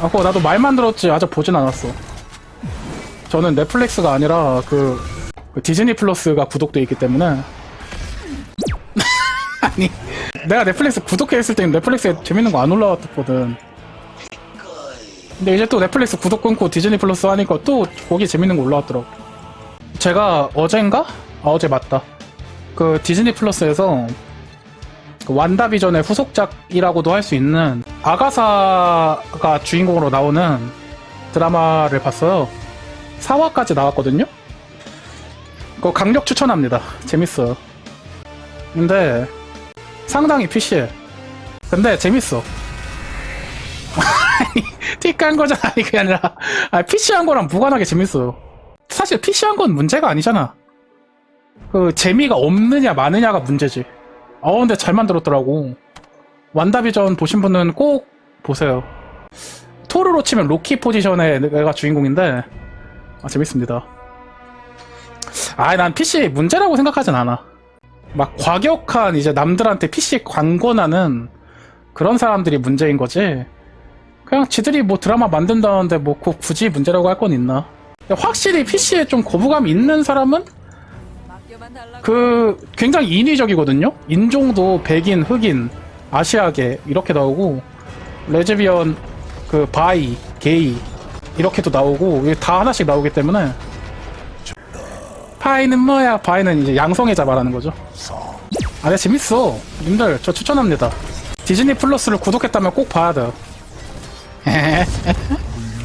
아, 그거 나도 말만 들었지 아직 보진 않았어. 저는 넷플릭스가 아니라 그, 그 디즈니 플러스가 구독돼 있기 때문에. 아니, 내가 넷플릭스 구독해 있을 때는 넷플릭스에 재밌는 거 안 올라왔거든. 근데 이제 또 넷플릭스 구독 끊고 디즈니 플러스 하니까 또 거기 재밌는 거 올라왔더라고. 제가 어젠가? 아, 어제 맞다. 그 디즈니 플러스에서 그 완다비전의 후속작이라고도 할 수 있는 아가사가 주인공으로 나오는 드라마를 봤어요. 4화까지 나왔거든요? 그거 강력 추천합니다. 재밌어요. 근데 상당히 PC해. 근데 재밌어. 틱한 거잖아. 그게 아니라. 아, PC한 거랑 무관하게 재밌어요. 사실 PC한 건 문제가 아니잖아. 그, 재미가 없느냐, 많으냐가 문제지. 어, 근데 잘 만들었더라고. 완다비전 보신 분은 꼭 보세요. 토르로 치면 로키 포지션의 내가 주인공인데, 아, 재밌습니다. 아, 난 PC 문제라고 생각하진 않아. 막 과격한 이제 남들한테 PC 광고나는 그런 사람들이 문제인 거지. 그냥 지들이 뭐 드라마 만든다는데 뭐그 굳이 문제라고 할 건 있나? 확실히 PC에 좀 거부감 있는 사람은. 그 굉장히 인위적이거든요. 인종도 백인, 흑인, 아시아계 이렇게 나오고 레즈비언, 그 바이, 게이 이렇게도 나오고 이게 다 하나씩 나오기 때문에 파이는 뭐야? 파이는 이제 양성애자 말하는 거죠. 아, 네 재밌어. 님들 저 추천합니다. 디즈니 플러스를 구독했다면 꼭 봐야 돼요.